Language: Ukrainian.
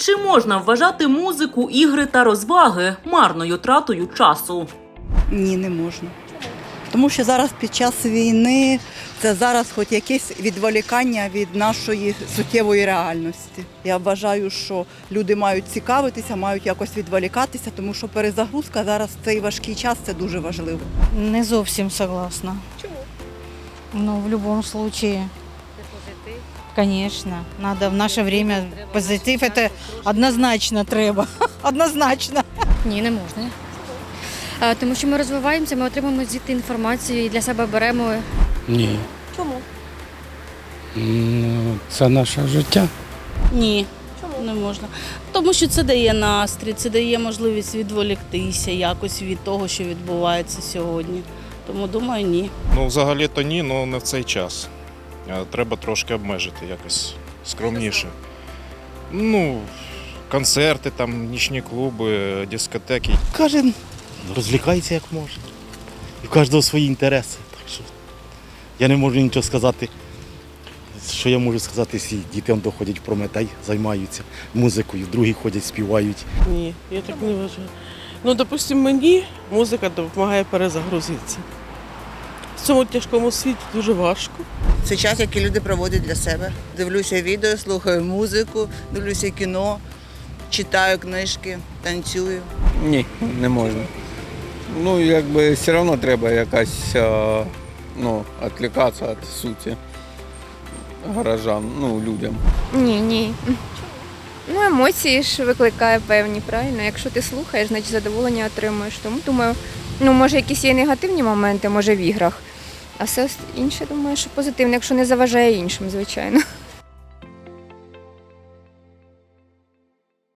Чи можна вважати музику, ігри та розваги марною тратою часу? Ні, не можна. Тому що зараз під час війни це зараз хоч якесь відволікання від нашої суттєвої реальності. Я вважаю, що люди мають цікавитися, мають якось відволікатися, тому що перезагрузка зараз в цей важкий час це дуже важливо. Не зовсім согласна. Чому? Ну, в будь-якому случае. Конечно, надо в наше время позитив это однозначно треба. Однозначно. Ні, не можна. Е, Тому що ми розвиваємося, ми отримуємо звідти інформацію і для себе беремо. Ні. Чому? Ну, Це наше життя. Ні, не можна. Тому що це дає настрій, це дає можливість відволіктися якось від того, що відбувається сьогодні. Тому думаю, ні. Ну, взагалі-то ні, але не в цей час. Треба трошки обмежити якось скромніше. Ну, концерти, там, нічні клуби, дискотеки. Кожен розвлікається як може. І в кожного свої інтереси. Так що я не можу нічого сказати. Що я можу сказати, всі діти доходять в Прометей, займаються музикою, другі ходять, співають. Ні, я так не вважаю. Ну, допустимо, мені музика допомагає перезагрузитися. В цьому тяжкому світі дуже важко. Це час, який люди проводять для себе. Дивлюся відео, слухаю музику, дивлюся кіно, читаю книжки, танцюю. Ні, не можна. Ну, якби все одно треба якась е, ну, відвлікатися від суті гаражам, ну, людям. Ні, ні. Ну, емоції ж викликає певні, правильно? Якщо ти слухаєш, значить задоволення отримуєш. Тому думаю, ну може якісь є негативні моменти, може в іграх. А все інше, думаю, що позитивне, якщо не заважає іншим, звичайно.